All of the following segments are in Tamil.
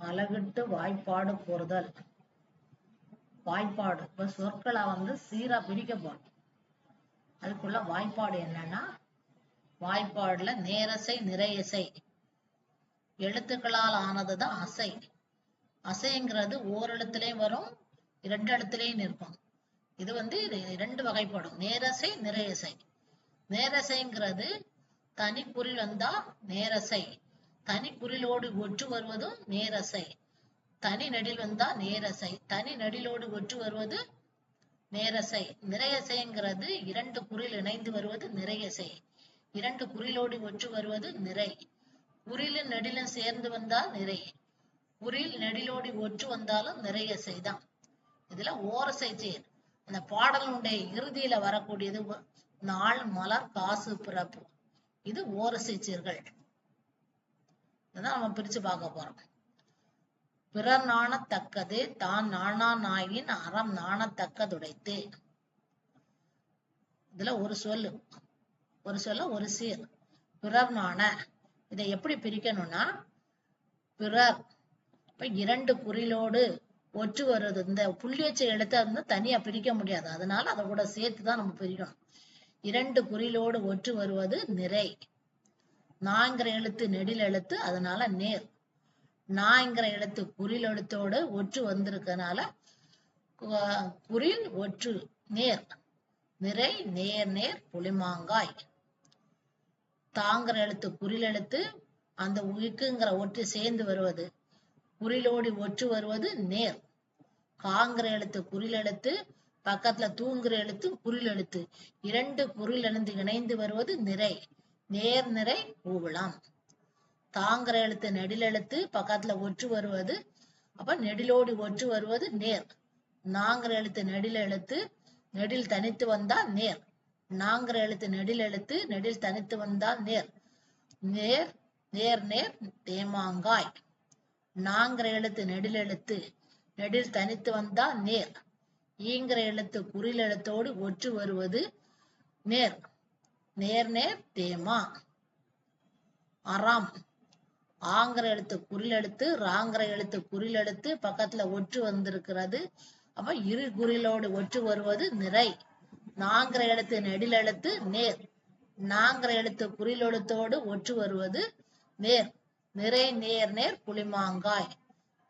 அழகிட்டு வாய்ப்பாடு கூறுதல் வாய்ப்பாடு இப்ப சொற்களை வந்து சீரா பிரிக்க போறோம். அதுக்குள்ள வாய்ப்பாடு என்னன்னா வாய்ப்பாடுல நேரசை நிறையசை. எழுத்துக்களால் ஆனதுதான் அசை. அசைங்கிறது ஓரிடத்துலயும் வரும் இரண்டு இடத்துலயும் நிற்கும். இது வந்து இரண்டு வகைப்படும் நேரசை நிறையசை. நேரசைங்கிறது தனி குறில் வந்தா நேரசை. தனி குரிலோடு ஒற்று வருவதும் நேரசை. தனி நடில் வந்தா நேரசை. தனி நெடிலோடு ஒற்று வருவது நேரசை. நிறையசைங்கிறது இரண்டு குரில் இணைந்து வருவது நிறையசை. இரண்டு குரிலோடு ஒற்று வருவது நிறை. குறிலும் நெடிலும் சேர்ந்து வந்தால் நிறை. குறில் நெடிலோடு ஒற்று வந்தாலும் நிறையசை தான். இதுல ஓரசை சேர் அந்த பாடலுடைய இறுதியில வரக்கூடியது நாள் மலர் காசு பிறப்பு. இது ஓரசை சீர்கள் இதான் நம்ம பிரிச்சு பார்க்க போறோம். பிறர் நாணத்தக்கது தான் நாணா நாயின் அறம் நாணத்தக்கதுடைத்து இதுல ஒரு சொல்லு ஒரு சொல்ல ஒரு சீர். பிறர் நாண இதை எப்படி பிரிக்கணும்னா பிறர் இப்ப இரண்டு குறிலோடு ஒற்று வருது. இந்த புள்ளியச்ச எழுத்தை வந்து தனியா பிரிக்க முடியாது. அதனால அதை கூட சேர்த்து தான் நம்ம பிரிக்கணும். இரண்டு குறிலோடு ஒற்று வருவது நிறை. நாங்கிற எழுத்து நெடில் எழுத்து அதனால நேர். நாங்கிற எழுத்து குறில் எழுத்தோடு ஒற்று வந்திருக்கனால குறில் ஒற்று நேர். நிறை நேர் நேர் புளிமாங்காய் தாங்கிற எழுத்து குறில் எழுத்து அந்த உயிக்குங்கிற ஒற்று சேர்ந்து வருவது. குறிலோடி ஒற்று வருவது நேர். காங்கிற எழுத்து குறில் எழுத்து பக்கத்துல தூங்குற எழுத்து குறில் எழுத்து. இரண்டு குறில் எழுந்து இணைந்து வருவது நிறை. நேர் நிறை ஊவலாம். தாங்கிற எழுத்து நெடில் எழுத்து பக்கத்துல ஒற்று வருவது. அப்ப நெடிலோடி ஒற்று வருவது நேர். நாங்கிற எழுத்து நெடில் எழுத்து நெடில் தனித்து வந்தால் நேர். நாங்கிற எழுத்து நெடில் எழுத்து நெடில் தனித்து வந்தால் நேர். நேர் நேர் நேர் தேமாங்காய். நாங்கிற எழுத்து நெடில் எழுத்து நெடில் தனித்து வந்தால் நேர். ஈங்கிற எழுத்து குறில் எழுத்தோடு ஒற்று வருவது நேர். நேர் நேர் தேமா. அறாம். ஆங்கிற எழுத்து குறில் எழுத்து ராங்கிற எழுத்து குறில் எழுத்து பக்கத்துல ஒற்று வந்திருக்கிறது. அப்ப இரு குறிலோடு ஒற்று வருவது நிறை. நாங்கிற எழுத்து நெடில் எழுத்து நேர். நாங்கிற எழுத்து குறில் எழுத்தோடு ஒற்று வருவது நேர். நிறை நேர் நேர் புளிமாங்காய்.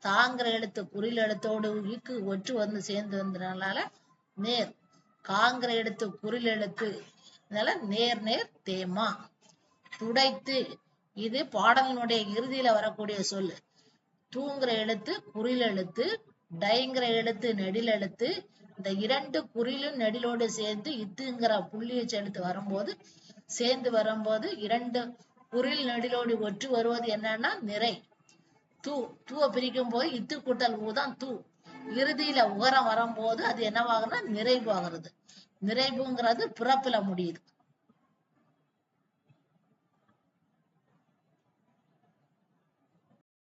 தாங்கிற எழுத்து குறில் எழுத்தோடு இக்கு ஒற்று வந்து சேர்ந்து வந்ததுனால நேர். காங்கிற எழுத்து குறில் எழுத்து அதனால நேர் நேர் தேமா. துடைத்து. இது பாடங்களுடைய இறுதியில வரக்கூடிய சொல்லு. தூங்குற எழுத்து குறில் எழுத்து டைங்கிற எழுத்து நெடில் எழுத்து. இந்த இரண்டு குறிலும் நெடிலோடு சேர்ந்து இத்துங்கிற புள்ளியச்சு எழுத்து வரும்போது சேர்ந்து வரும்போது இரண்டு குறில் நெடிலோடு ஒற்று வருவது என்னன்னா நிறை. தூ. தூவை பிரிக்கும் போது இத்து கூட்டல் ஊதான் தூ. இறுதியில உகரம் வரும்போது அது என்னவாகுன்னா நிறைவாகிறது நிறைவுங்கிறது பிறப்புல முடியுது.